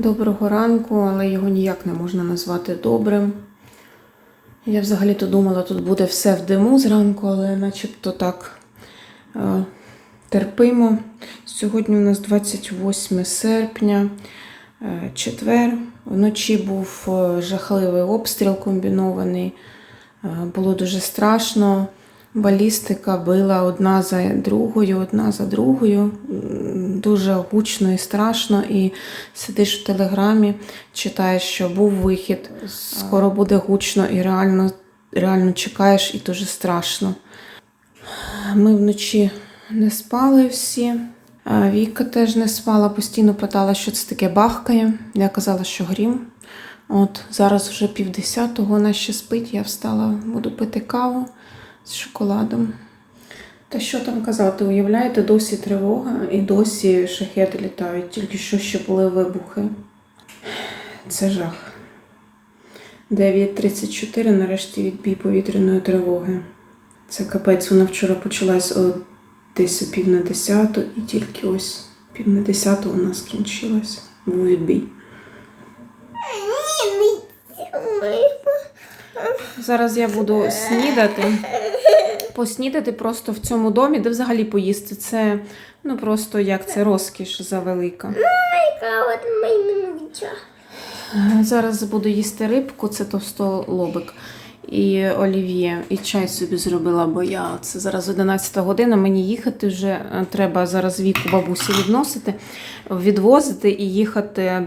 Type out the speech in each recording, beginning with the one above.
Доброго ранку, але його ніяк не можна назвати добрим. Я взагалі-то думала, тут буде все в диму зранку, але начебто так е, терпимо. Сьогодні у нас 28 серпня, е, четвер. Вночі був е, жахливий обстріл комбінований. Е, було дуже страшно. Балістика била одна за другою, одна за другою. Дуже гучно і страшно. І сидиш в телеграмі, читаєш, що був вихід, скоро буде гучно і реально, реально чекаєш, і дуже страшно. Ми вночі не спали всі. Віка теж не спала, постійно питала, що це таке бахкає. Я казала, що грім. От зараз вже півдесятого, вона ще спить, я встала, буду пити каву з шоколадом. Та що там казати, уявляєте, досі тривога і досі шахети літають, тільки що ще були вибухи. Це жах. 9.34 нарешті відбій повітряної тривоги. Це капець, вона вчора почалась о десь о пів на десяту, і тільки ось пів на десяту вона скінчилась. Був відбій. Зараз я буду снідати. Поснідати просто в цьому домі, де взагалі поїсти. Це ну просто як це розкіш завелика. Зараз буду їсти рибку, це товстолобик і олів'є, і чай собі зробила, бо я це зараз 11 година. Мені їхати вже е, треба зараз віку бабусі відносити, відвозити і їхати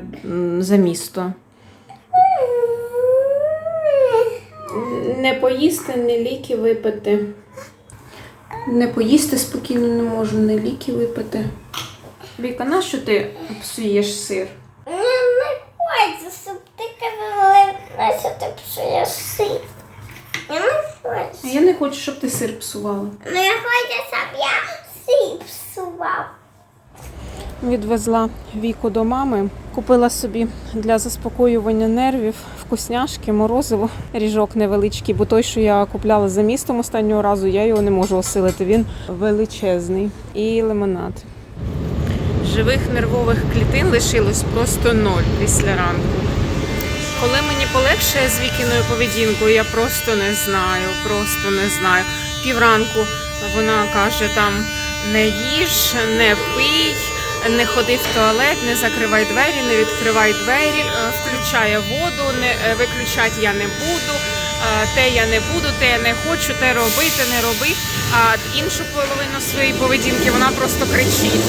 за місто. Не поїсти, не ліки випити. Не поїсти спокійно не можу, не ліки випити. Віка, нащо ти псуєш сир? Я не хочу, щоб ти казала, що ти псуєш сир. Я не хочу. Я не хочу, щоб ти сир псувала. Ну я хочу, щоб я сир псував. Відвезла віку до мами, купила собі для заспокоювання нервів вкусняшки, морозиво, ріжок невеличкий, бо той, що я купляла за містом останнього разу, я його не можу осилити. Він величезний. І лимонад. Живих нервових клітин лишилось просто ноль після ранку. Коли мені полегшає з вікіною поведінкою, я просто не знаю, просто не знаю. Півранку вона каже там не їж, не пий, не ходи в туалет, не закривай двері, не відкривай двері, е, включає воду, не е, виключати я не буду. е, Те я не буду, те я не хочу, те робити, не роби. А іншу половину своєї поведінки вона просто кричить.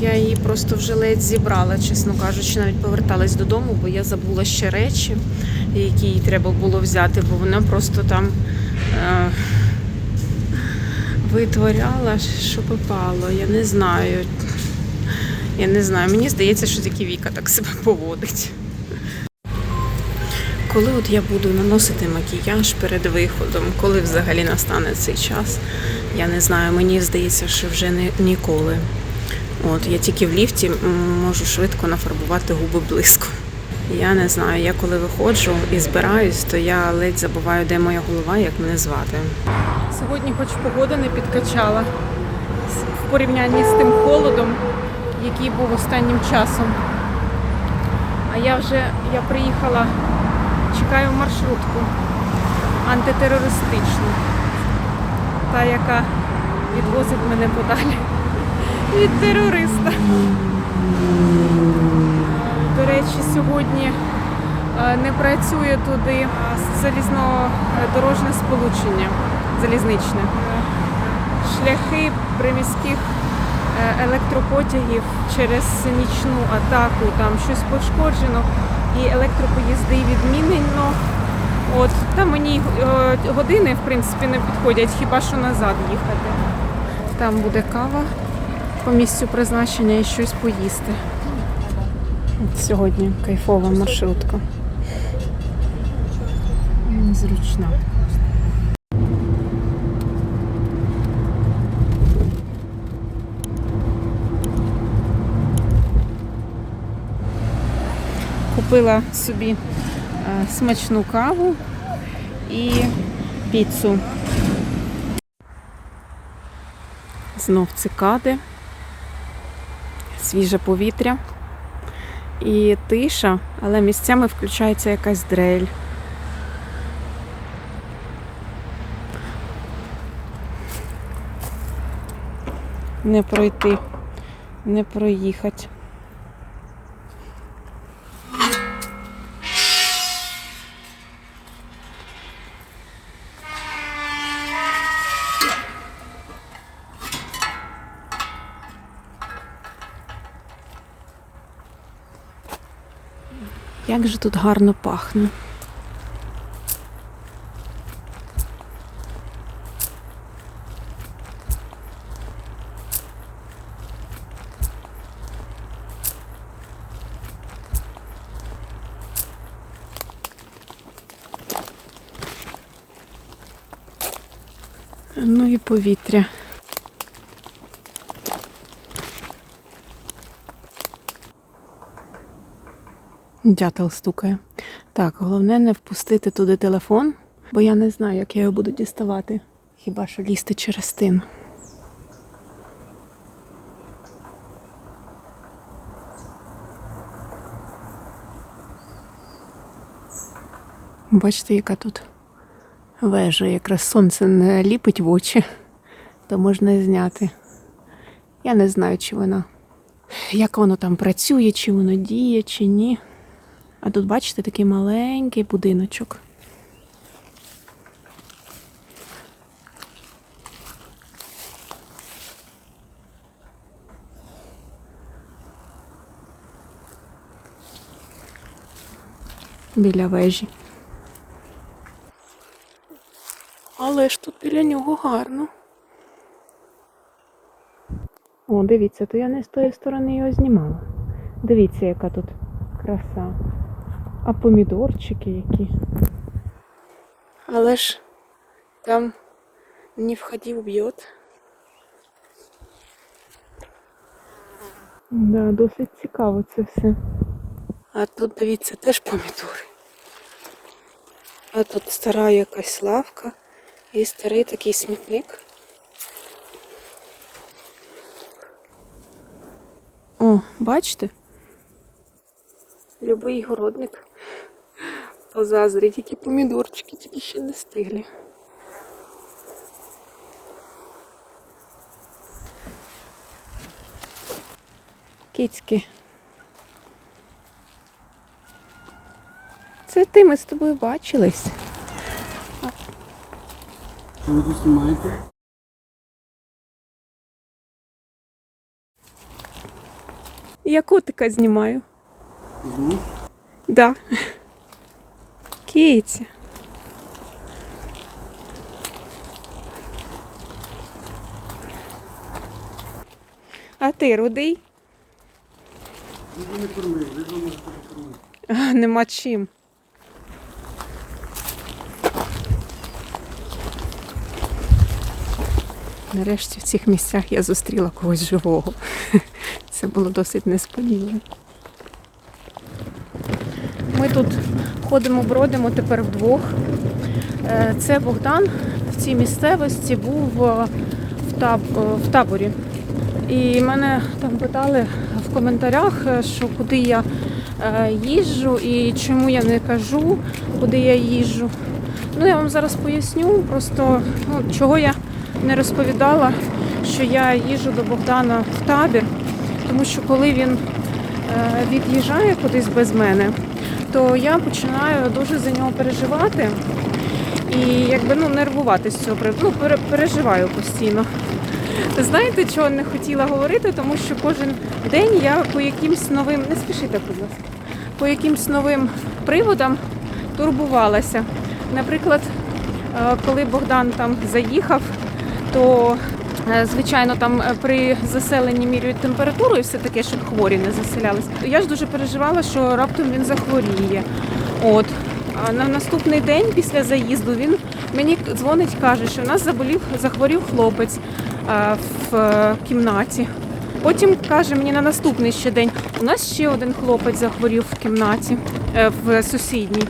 Я її просто вже ледь зібрала, чесно кажучи, навіть поверталась додому, бо я забула ще речі, які їй треба було взяти, бо вона просто там е, витворяла, що попало. Я не знаю. Я не знаю. Мені здається, що тільки Віка так себе поводить. Коли от я буду наносити макіяж перед виходом, коли взагалі настане цей час, я не знаю, мені здається, що вже не, ніколи. От, я тільки в ліфті можу швидко нафарбувати губи блиску. Я не знаю, я коли виходжу і збираюсь, то я ледь забуваю, де моя голова, як мене звати. Сьогодні, хоч погода не підкачала в порівнянні з тим холодом, який був останнім часом. А я вже я приїхала, чекаю маршрутку антитерористичну, та, яка відвозить мене подалі від терориста. До речі, сьогодні е, не працює туди е, залізнодорожне сполучення залізничне. Шляхи приміських е, електропотягів через нічну атаку, там щось пошкоджено, і електропоїзди відмінено. От там мені е, години в принципі не підходять, хіба що назад їхати. Там буде кава по місцю призначення і щось поїсти. От Сьогодні кайфова маршрутка. Зручна. Купила собі е, смачну каву і піцу. Знов цикади, свіже повітря. І тиша, але місцями включається якась дрель. Не пройти, не проїхати. Як же тут гарно пахне. Ну і повітря. Дятел стукає. Так, головне не впустити туди телефон, бо я не знаю, як я його буду діставати. Хіба що лізти через тин. Бачите, яка тут вежа, якраз сонце не ліпить в очі, то можна зняти. Я не знаю, чи вона, як воно там працює, чи воно діє, чи ні. А тут, бачите, такий маленький будиночок. Біля вежі. Але ж тут біля нього гарно. О, дивіться, то я не з тої сторони його знімала. Дивіться, яка тут краса. А помідорчики які. Але ж там не входив б'єт. Да, досить цікаво це все. А тут, дивіться, теж помідори. А тут стара якась лавка і старий такий смітник. О, бачите? Любий городник позазрить, які помідорчики, тільки ще не стиглі. Кицьки. Це ти, ми з тобою бачились. Що ви тут знімаєте? Я котика знімаю. Звук? Да. Киця. А ти рудий? Не ви ж можете. А, нема чим. Нарешті в цих місцях я зустріла когось живого. Це було досить несподівано. Ми тут ходимо, бродимо тепер вдвох. Е, Це Богдан в цій місцевості був е, е, в таборі. І мене там питали в коментарях, що куди я їжджу і чому я не кажу, куди я їжджу. Ну, я вам зараз поясню, просто ну, чого я не розповідала, що я їжджу до Богдана в табір, тому що коли він від'їжджає кудись без мене, то я починаю дуже за нього переживати і якби ну нервувати з цього. Ну, переживаю постійно. Знаєте, чого не хотіла говорити, тому що кожен день я по якимсь новим, не спішите, будь ласка, по якимсь новим приводам турбувалася. Наприклад, е, коли Богдан там заїхав, то звичайно там е, при заселенні міряють температуру і все таке, щоб хворі не заселялись. Я ж дуже переживала, що раптом він захворіє. От. А на наступний день після заїзду він мені дзвонить, каже, що в нас заболів, захворів хлопець е, в е, кімнаті. Потім каже мені на наступний ще день, у нас ще один хлопець захворів в кімнаті е, в сусідній.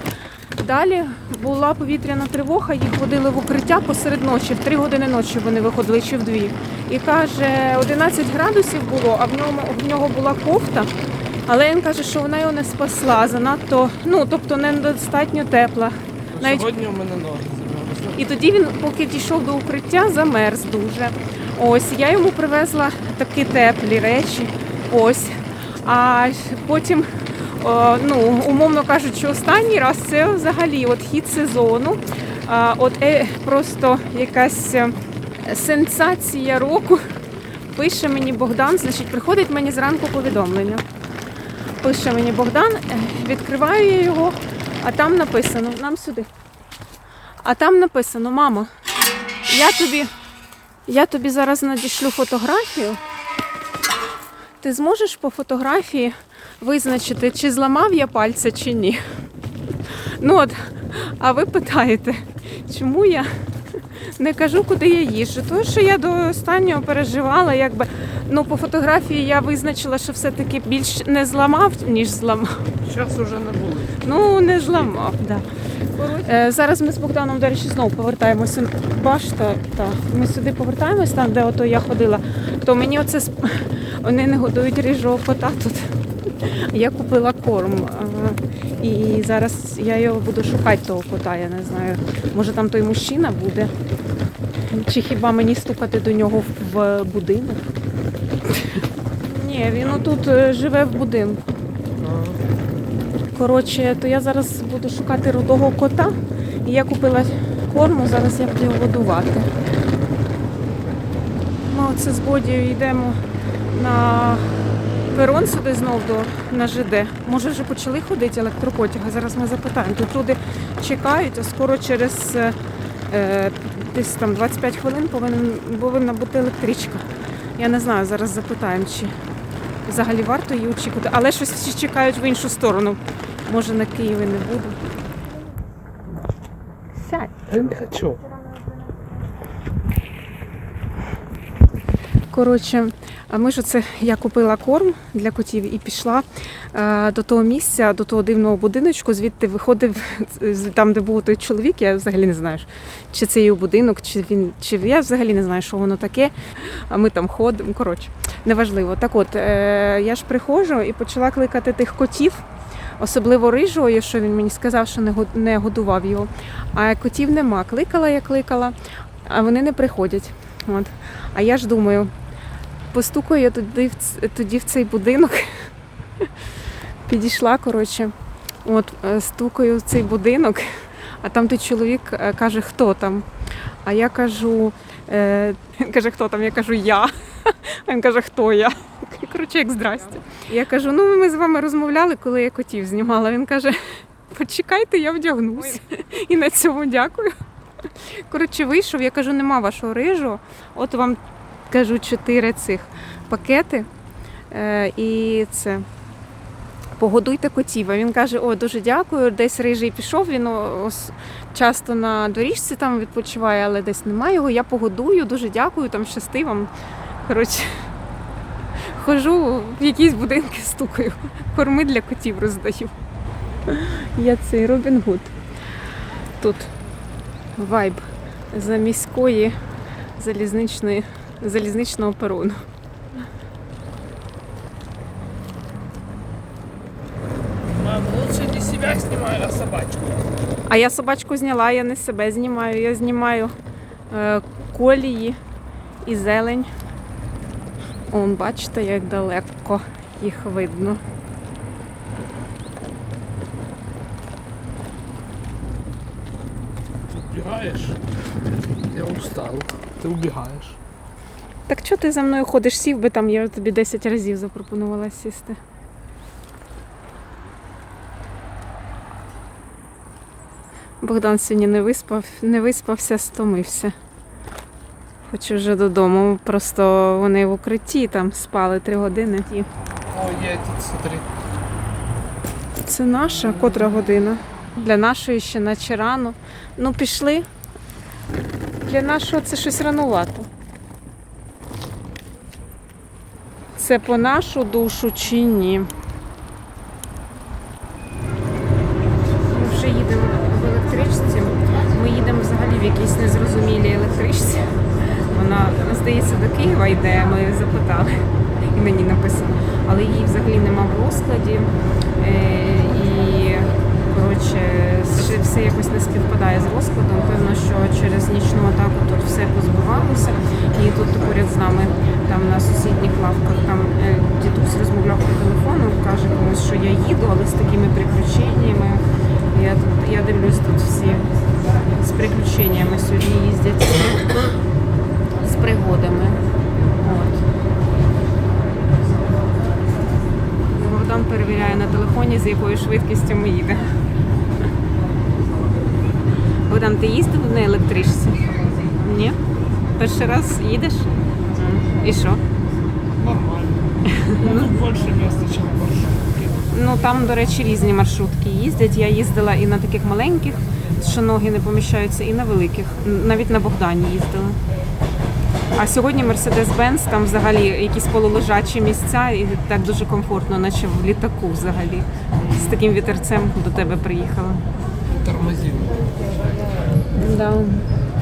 Далі була повітряна тривога, їх водили в укриття посеред ночі, в три години ночі вони виходили чи в дві. І каже, 11 градусів було, а в ньому в нього була кофта, Але він каже, що вона його не спасла занадто, ну тобто недостатньо тепла. Навіть Сьогодні у мене ноги замерзли. і тоді він, поки дійшов до укриття, замерз дуже. Ось я йому привезла такі теплі речі. Ось. А потім, ну, умовно кажучи, останній раз це взагалі от хід сезону. От е, просто якась е, сенсація року. Пише мені Богдан, значить, приходить мені зранку повідомлення. Пише мені Богдан, е, відкриваю я його, а там написано, нам сюди. А там написано, мамо, я тобі, я тобі зараз надішлю фотографію. Ти зможеш по фотографії визначити, чи зламав я пальця, чи ні. Ну от, а ви питаєте, чому я не кажу, куди я їжджу? Тому що я до останнього переживала, якби ну по фотографії я визначила, що все-таки більш не зламав, ніж зламав. Зараз уже не були. Ну, не зламав, да. Е, зараз ми з Богданом, до речі, знову повертаємося. Башта, так. Ми сюди повертаємось, там, де ото я ходила. То мені оце сп- вони не годують ріжого кота тут. Я купила корм. І зараз я його буду шукати того кота, я не знаю. Може там той мужчина буде. Чи хіба мені стукати до нього в- будинок? Ні, він отут е, живе в будинку. Коротше, то я зараз буду шукати рудого кота. І я купила корму, зараз я буду його годувати. Ми оце з Бодією йдемо на перон сюди знов до на ЖД. Може вже почали ходити електропотяги. Зараз ми запитаємо. Тут люди чекають, а скоро через е, е, десь там 25 хвилин повинен, повинна бути електричка. Я не знаю, зараз запитаємо, чи взагалі варто її очікувати. Але щось всі чекають в іншу сторону. Може на Києві не буду. Сядь. Я не хочу. Коротше, ми ж оце я купила корм для котів і пішла е, до того місця, до того дивного будиночку, звідти виходив там, де був той чоловік. Я взагалі не знаю, чи це його будинок, чи він, чи я взагалі не знаю, що воно таке. А ми там ходимо. Коротше, неважливо. Так от, е, я ж приходжу і почала кликати тих котів. Особливо рижого, що він мені сказав, що не годував його. А котів нема. Кликала я кликала, а вони не приходять. От. А я ж думаю, постукаю я туди, тоді в цей будинок. Підійшла, коротше, от е, стукаю в цей будинок, а там той чоловік е, каже, хто там. А я кажу, е, він каже, хто там? Я кажу, я. А він каже, хто я? Коротше, як здрасте. Я кажу, ну ми з вами розмовляли, коли я котів знімала. Він каже, почекайте, я вдягнусь. І на цьому дякую. Коротше, вийшов, я кажу, нема вашого рижу. От вам кажу чотири цих пакети. Е, і це. Погодуйте котів. А він каже: О, дуже дякую. Десь рижий пішов. Він о- ос- часто на доріжці там відпочиває, але десь немає його. Я погодую, дуже дякую, там щасти вам. Коротше, хожу в якісь будинки, стукаю, корми для котів роздаю. Я цей Робін Гуд. Тут вайб за міської залізничної, залізничного перону. Мам, лучше не себя снимай, а собачку. А я собачку зняла, я не себе знімаю, я знімаю е, колії і зелень. Он, бачите, як далеко їх видно. Ты убегаешь? Я устал. Ты убегаешь. Так що ти за мною ходиш? Сів би там, я тобі 10 разів запропонувала сісти. Богдан сьогодні не виспав, не виспався, стомився. Хочу вже додому. Просто вони в укритті там спали три години. І О, едет, смотри. Це наша котра година. Для нашої ще наче рано. Ну, пішли. Для нашого це щось ранувато. Це по нашу душу чи ні? Ми вже їдемо в електричці. Ми їдемо взагалі в якійсь незрозумілій електричці. Вона, здається, до Києва йде, ми запитали, і мені написано. Але її взагалі нема в розкладі. Е, і коротше, ще все якось не співпадає з розкладом. Певно, що через нічну атаку тут все позбивалося. І тут поряд з нами, там на сусідніх лавках, там е, дідусь розмовляв по телефону, каже комусь, що я їду, але з такими приключеннями. Я, тут, я дивлюсь тут всі з приключеннями сьогодні їздять з пригодами. От. Богдан перевіряє на телефоні, з якою швидкістю ми їдемо. Богдан, ти їздив на електричці? Ні? Перший раз їдеш? І що? Нормально. Ну, тут більше місця, ніж маршрутки. Ну там, до речі, різні маршрутки їздять. Я їздила і на таких маленьких, що ноги не поміщаються, і на великих. Навіть на Богдані їздила. А сьогодні Mercedes-Benz, там взагалі якісь полулежачі місця, і так дуже комфортно, наче в літаку взагалі. З таким вітерцем до тебе приїхала. Да.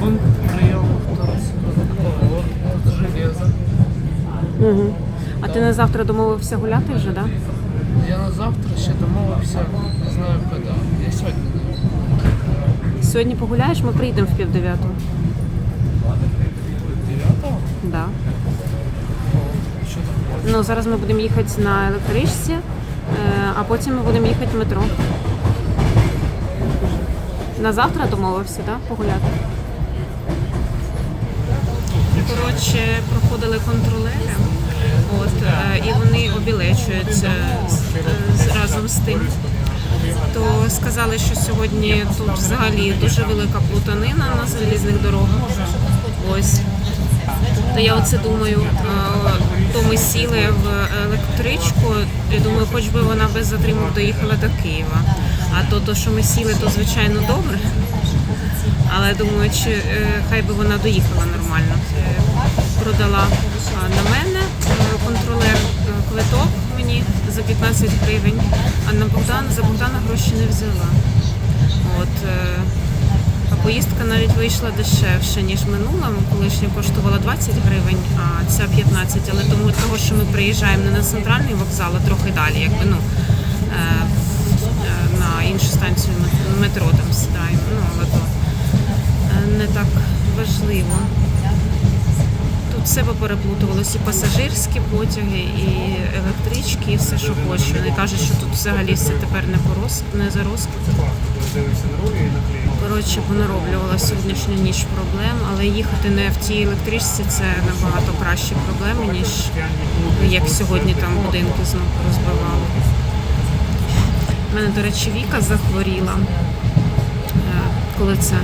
Он приехал вот железо. Угу. А ти на завтра домовився гуляти вже, так? Да? Я на завтра ще домовився, не знаю коли. Я сьогодні. Сьогодні погуляєш, ми приїдемо в пів дев'ятого. 9 Да. Що там? Ну, зараз ми будемо їхати на електричці, е, а потім ми будемо їхати в метро. На завтра домовився, так? Погуляти. Коротше, проходили контролери, от, е, і вони обілечуються з- з- разом з тим. То сказали, що сьогодні тут взагалі дуже велика плутанина на залізних дорогах. Ось. То я оце думаю, е, то ми сіли в електричку, і думаю, хоч би вона без затримок доїхала до Києва. А то, то що ми сіли, то звичайно добре. Але думаю, чи е, хай би вона доїхала нормально. Е, Продала на мене е, контролер квиток мені за 15 гривень, а на Богдан за Богдана гроші не взяла. От, а поїздка навіть вийшла дешевше, ніж минула. Колишня коштувала 20 гривень, а ця 15. Але тому того, що ми приїжджаємо не на центральний вокзал, а трохи далі, якби ну іншу станцію метро там сідаємо. Ну, але то е, не так важливо. Тут все попереплутувалося, і пасажирські потяги, і електрички, і все, що хочеш. Вони кажуть, що тут взагалі все тепер не по роз... не за розкладом. Коротше, понароблювала сьогоднішню ніч проблем, але їхати не в тій електричці це набагато кращі проблеми, ніж як сьогодні там будинки знову розбивали. У мене, до речі, Віка захворіла. Е, Коли це?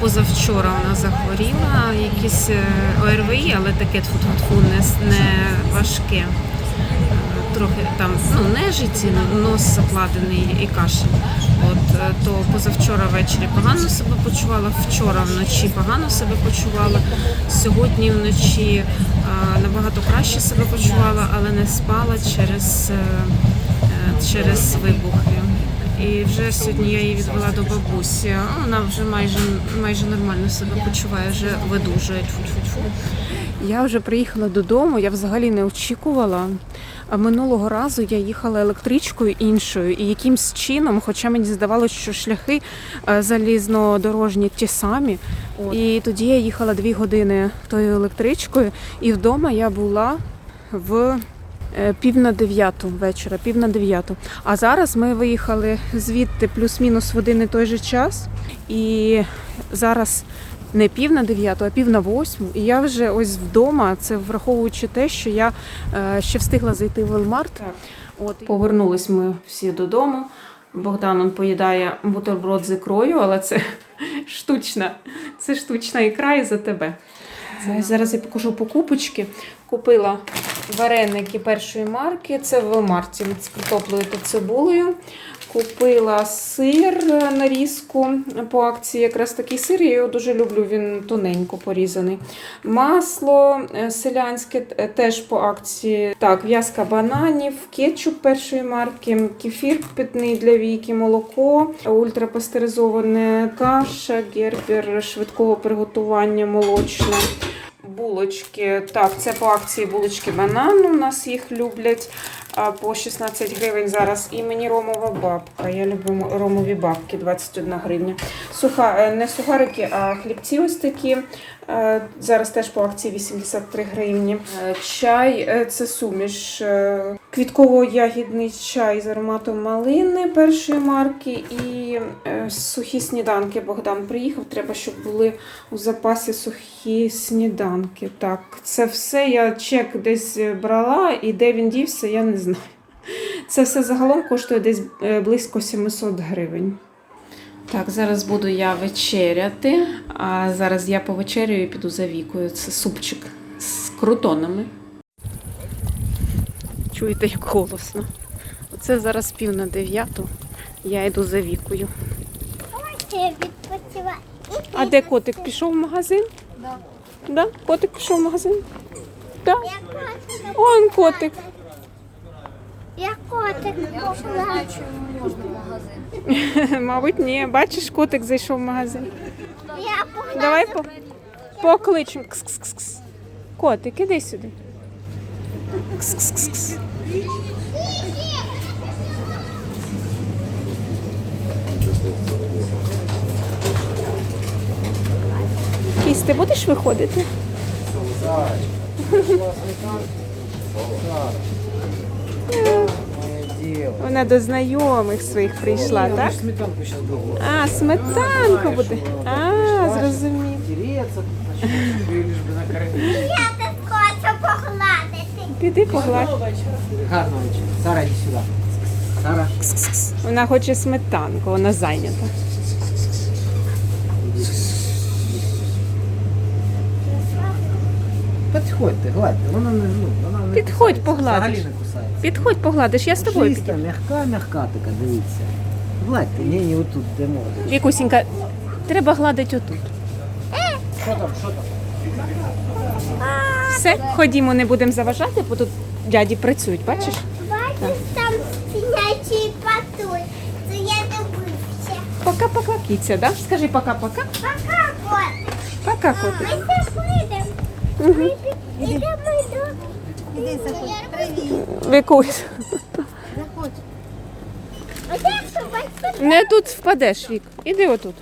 Позавчора вона захворіла, якісь е, ОРВІ, але таке тфу-тфу-тфу, не, не важке. Е, Трохи там ну, нежиті, нос закладений і кашель. От то позавчора ввечері погано себе почувала, вчора вночі погано себе почувала. Сьогодні вночі е, набагато краще себе почувала, але не спала через, е, через вибухи. І вже сьогодні я її відвела до бабусі. Вона вже майже майже нормально себе почуває, вже видужує. Тьфу-тьфу-тьфу. Я вже приїхала додому, я взагалі не очікувала. А Минулого разу я їхала електричкою іншою, і якимсь чином, хоча мені здавалося, що шляхи е, залізнодорожні ті самі. І тоді я їхала дві години тою електричкою, і вдома я була в пів на дев'яту вечора, пів на дев'яту. А зараз ми виїхали звідти плюс-мінус в один і той же час. І зараз не пів на дев'яту, а пів на восьму. І я вже ось вдома, це враховуючи те, що я е, ще встигла зайти в Велмарт. От повернулись ми всі додому. Богдан он поїдає бутерброд з ікрою, але це штучна. Це штучна ікра і за тебе. Це зараз я покажу покупочки. Купила вареники першої марки. Це в марці з картоплею та цибулею. Купила сир нарізку по акції. Якраз такий сир, я його дуже люблю, він тоненько порізаний. Масло е, селянське е, теж по акції. Так, в'язка бананів, кетчуп першої марки, кефір питний для віки, молоко, ультрапастеризоване каша, гербер швидкого приготування молочне. Булочки. Так, це по акції булочки банан. У нас їх люблять по 16 гривень зараз. І мені ромова бабка. Я люблю ромові бабки 21 гривня. Суха, е, не сухарики, а хлібці ось такі. Е, Зараз теж по акції 83 гривні. Е, Чай е, це суміш. Квітково-ягідний чай з ароматом малини першої марки і сухі сніданки. Богдан приїхав. Треба, щоб були у запасі сухі сніданки. Так, це все я чек десь брала, і де він дівся, я не знаю. Це все загалом коштує десь близько 700 гривень. Так, зараз буду я вечеряти, а зараз я повечеряю і піду за вікою. Це супчик з крутонами. Чуєте, як голосно. Оце зараз пів на дев'яту. Я йду за вікою. А де котик пішов в магазин? Да. Да? Котик пішов в магазин? Да. Я котик. Он котик. Я котик. Мабуть, ні. Бачиш, котик зайшов в магазин. Я. Давай по... покличемо. Кс-кс-кс-кс. Котик, іди сюди. Кс-кс-кс-кс. Кіс, ти будеш виходити? Вона до знайомих своїх прийшла, так? Сметанку буду. А, сметанку буде. А, зрозумів. Я тут хочу погладити. Піди погладь. Гарно вечер. Сара, иди сюда. Сара, Вона хоче сметанку, вона зайнята. подходь ты, гладь. Вона не, ну, вона не Підходь, кусається. погладиш. Взагалі не кусається. Підходь, погладиш, я з тобою Чиста, піду. м'яка, м'яка така, дивіться. Гладь ти, ні, ні, отут, де можеш. Вікусінька, треба гладити отут. Що там, що там? Все, ходімо, не будемо заважати, бо тут дяді працюють, бачиш? Бачиш, там синячий патруль. Це я дивився. Пока-пока, кіця, да? Скажи пока-пока. Пока, котик. Пока, Ми котик. зараз вийдемо. Угу. Ідемо до... Іди, заходь. Привіт. Вікусь. А де що? Не тут впадеш, Вік. Іди отут.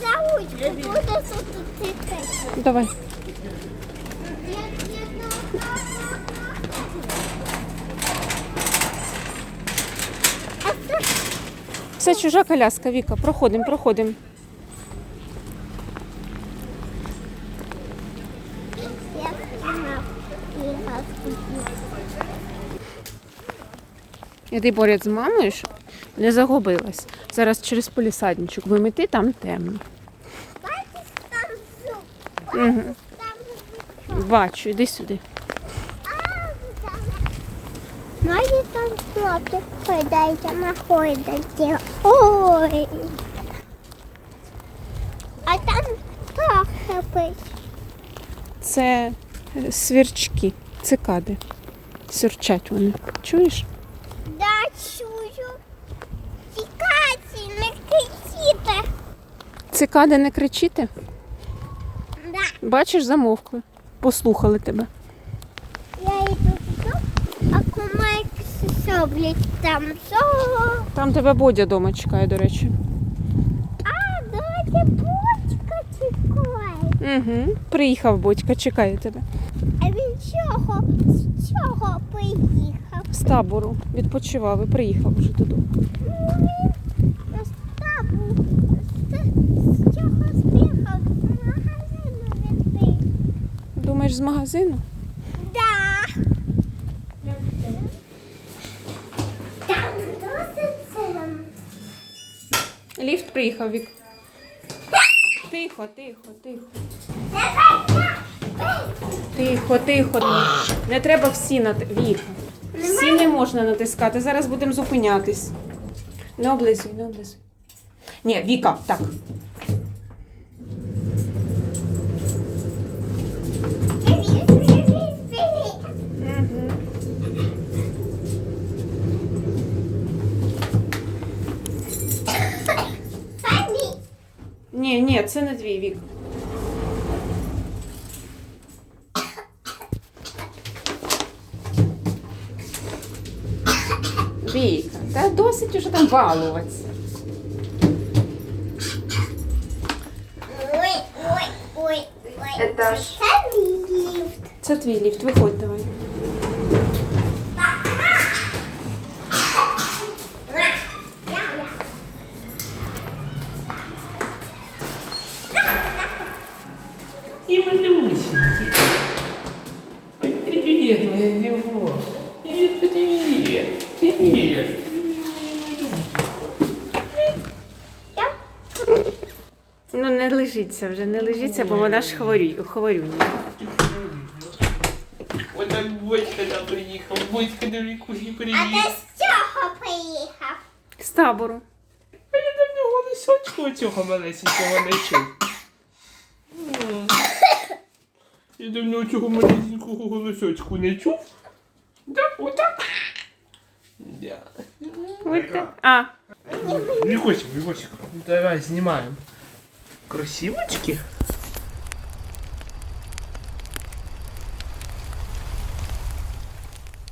За ручку буде тут тикати. Давай. Це чужа коляска, Віка. Проходимо, проходимо. Я знав. Іди поряд з мамою, щоб не загубилась. Зараз через полісадничок вимити, там темно. Угу. Бачу, іди сюди. Може там хлопчик ходить, знаходиться. Ой. А там хто храпить? Це свірчки, цикади. Сюрчать вони. Чуєш? Да, чую. Тікайте, не кричите. Цикади не кричите? Да. Бачиш, замовкли. Послухали тебе. Я йду туди, а кумайки соблять там. Що? Там тебе Бодя дома чекає, до речі. А, давайте бочка чекає. Угу. Приїхав Бодька, чекає тебе. Чого? З чого приїхав? З табору відпочивав і приїхав вже додому. З табу. З, з чого збігав? З магазину він приїхав. Думаєш, з магазину? Да. Там досить сильно. Ліфт приїхав, Вік. Тихо, тихо, тихо. Тихо, тихо. Не треба всі нати... Віка. Всі не можна натискати. Зараз будемо зупинятись. Не облизуй, не облизуй. Ні, Віка, так. Ні, ні, це не твій вік. Віка, та досить уже там балуватися. Ой, ой, ой, ой. Етаж. Це ліфт. Це твій ліфт, виходь давай. І малюсенький. Ой, привіт, моя діво. Привіт, привіт. Привіт. Не лежиться вже, не лежиться, бо вона ж хворю, хворює. Так батька да приїхав. Батька до вікусі А приїхав. ти з чого приїхав? З табору. А я до нього лисочку цього малесенького не чув. М. Я давно цього малесенького голосочку не чув. Да, отак. Да. Ось так. А, Вікосик, Вікосик, давай знімаємо. Красивочки.